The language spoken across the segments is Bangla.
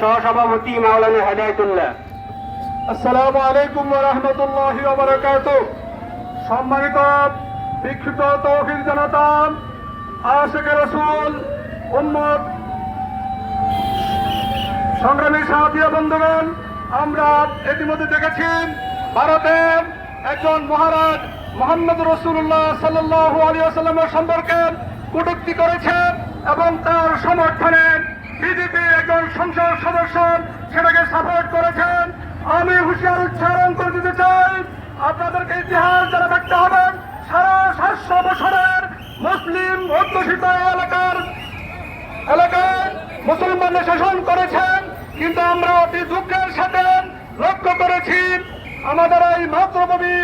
সহসভাপতি মাওলানা হেদায়তুল্লাহ। আসসালামু আলাইকুম রহমতুল্লাহ সম্মানিত বিক্ষিপ্ত জনতা আশেখ রসুল সংগ্রামী সাহায্য বন্ধুগণ, আমরা ইতিমধ্যে দেখেছি ভারতের একজন মহারাজ মোহাম্মদ রসুল্লাহ সাল্লাহ আলী আসাল্লামের সম্পর্কে কটূক্তি করেছেন এবং তার সমর্থনে সংসদ সদস্য সেটাকে সাপোর্ট করেছেন। আমি হুঁশিয়ার উচ্চারণ করে দিতে চাই। আপনাদেরকে ইতিহাস যারা থাকতে হবে, সারা সাতশো বছরের মুসলিম অধ্যুষিত এলাকার এলাকায় মুসলমানরা শাসন করেছেন, কিন্তু আমরা অতি দুঃখের সাথে লক্ষ্য করেছি, আমাদের এই মাতৃভূমি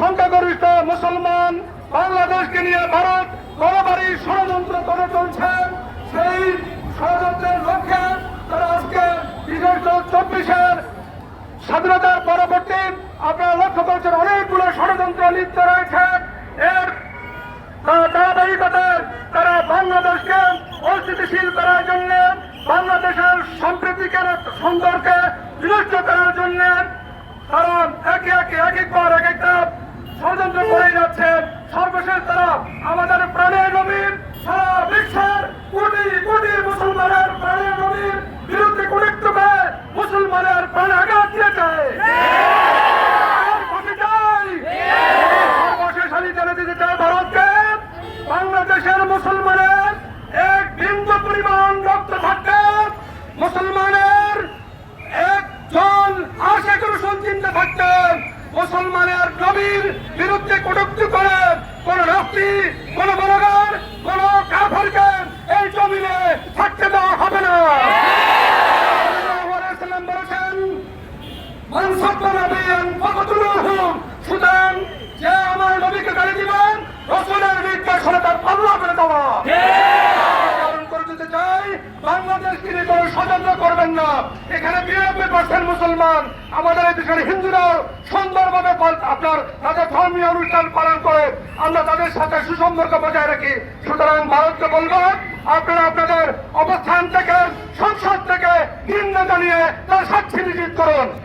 সংখ্যাগরিষ্ঠ মুসলমান বাংলাদেশকে নিয়ে ভারত বরাবরই ষড়যন্ত্র করে চলছেন স্বাধীনতার পরবর্তী আপনারা লক্ষ্য করছেন অনেকগুলো ষড়যন্ত্র লিপ্ত রয়েছে। এর ধারাবাহিকতায় তারা বাংলাদেশকে অস্থিতিশীল করার জন্য, বাংলাদেশের সম্প্রীতিকে সুন্দরকে বিনষ্ট করার জন্য তারা একে একে এক একবার এক একটা ষড়যন্ত্র করে যাচ্ছে সর্বশেষ তারা আমাদের প্রাণের নবীর সারা বিশ্বের কোটি কোটি মুসলমানের প্রাণের নবীর বিরুদ্ধে কুড়িত মুসলমানের প্রাণে আঘাত দিয়েছে আর ফাঁসি চাই সর্বশেষ আমি জানা দিতে চাই ভারতকে বাংলাদেশের মুসলমানের এক বিন্দু পরিমাণ রক্ত থাকতে মুসলমানের একজন আশেখ রসুন চিন্তা থাকতে মুসলমানের নবীর বিরুদ্ধে কটুক্তি করে কোন রাষ্ট্রী কোন বলগার কোন কাফরকে এই জমিনে থাকতে দেওয়া হবে না সাল্লাল্লাহু আলাইহি ওয়াসাল্লাম বলেছেন মান সাব্বা নবিয়ান ফাকতুলুহু সুতরাং যে আমার নবীকে গালি দিবেন রসুলের বিরুদ্ধে সরে তার দেওয়া পালন করে দিতে চাই বাংলাদেশকে নিয়ে কোনো ষড়যন্ত্র করবেন না। এখানে বিরানব্বই পার্সেন্ট মুসলমান আমাদের এই দেশের হিন্দুরা সুন্দরভাবে আপনার তাদের ধর্মীয় অনুষ্ঠান পালন করে আমরা তাদের সাথে সুসম্পর্ক বজায় রাখি। সুতরাং ভারতকে বলব আপনারা আপনাদের অবস্থান থেকে সংসদ থেকে নিম্ন জানিয়ে তার সাক্ষী নিশ্চিত করুন।